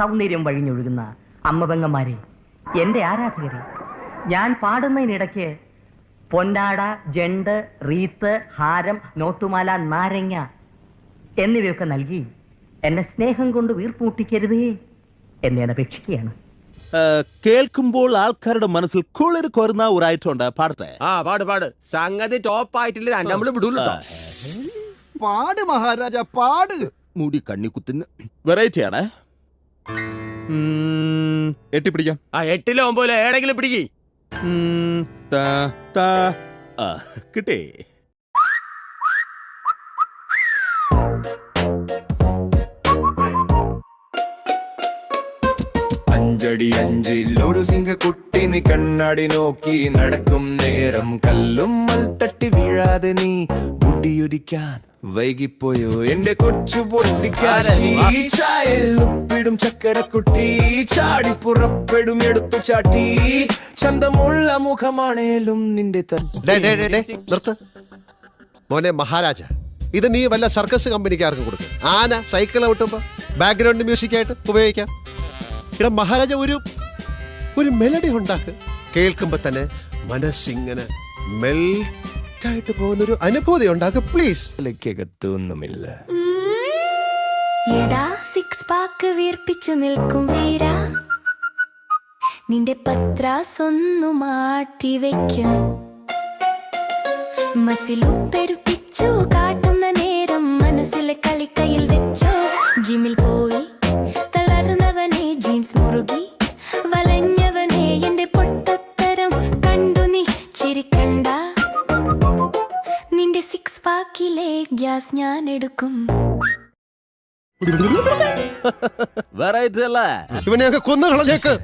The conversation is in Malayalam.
സൗന്ദര്യം വഴിഞ്ഞൊഴുകുന്ന അമ്മപെങ്ങന്മാരെ എന്റെ ആരാധകരെ ഞാൻ പാടുന്നതിനിടയ്ക്ക് പൊന്നാട ജണ്ട് റീത്ത് ഹാരം നോട്ടുമാല നാരങ്ങ എന്നിവയൊക്കെ നൽകി എന്നെ സ്നേഹം കൊണ്ട് വീർപ്പൂട്ടിക്കരുതേ എന്നെ അപേക്ഷിക്കുകയാണ്. കേൾക്കുമ്പോൾ ആൾക്കാരുടെ മനസ്സിൽ കുളിർ കൊരുന്ന ഒരു ഐറ്റം ഉണ്ട് പാടട്ടെ. ആ പാട് പാട്. സംഗതി ടോപ്പ് ആയിട്ടില്ല നമ്മൾ വിടൂല്ലോ പാട് മഹാരാജ പാട്. മുടി കണ്ണി കുത്തുന്ന വെറൈറ്റി പിടിക്കാം. ആ എട്ടിലോ ഒമ്പതിലോ ഏടെങ്കിലും പിടിക്കി. കിട്ടേ താ, താ. ആ, കിട്ടി. അഞ്ചടി അഞ്ചിൽ ഒരു സിംഹക്കുട്ടി നീ കണ്ണാടി നോക്കി നടക്കും നേരം. കല്ലും മൽ തട്ടി വീഴാതെ നീ മുടിയൊടിക്കാൻ വൈകിപ്പോയോ? എന്റെ കൊച്ചു ഉപ്പിടും ചക്കരക്കുട്ടി ചാടി പുറപ്പെടും എടുത്തു ചാട്ടി. ചന്തമുള്ള മുഖമാണേലും നിന്റെ നിർത്ത്. മോനെ മഹാരാജ ഇത് നീ വല്ല സർക്കസ് കമ്പനിക്കാർക്ക് കൊടുക്കും. ആന സൈക്കിൾ ഔട്ടുമ്പോ ബാക്ക്ഗ്രൗണ്ട് മ്യൂസിക് ആയിട്ട് ഉപയോഗിക്കാം. ഇവിടെ മഹാരാജ ഒരു ഒരു മെലഡി ഉണ്ടാക്ക്. കേൾക്കുമ്പോ തന്നെ മനസ്സിങ്ങനെ മെൽറ്റായിട്ട് പോകുന്ന ഒരു അനുഭൂതി ഉണ്ടാക്കുക പ്ലീസ് തലയ്ക്കകത്തൊന്നുമില്ല എടാ സിക്സ് പാക്ക് വീർപ്പിച്ചു നിൽക്കും വീര. നിന്റെ പത്രാസൊന്നു മാറ്റി വെക്കും. മസിലു പെരുപ്പിച്ചു കാട്ടുന്ന നേരം മനസ്സിലെ കളിക്കയിൽ വെച്ചോ. ജിമ്മിൽ പോയി പാക്കിലെ ഞാൻ എടുക്കും വെറൈറ്റി അല്ലേ ഇവനെയൊക്കെ കൊന്നു കളഞ്ഞേക്ക്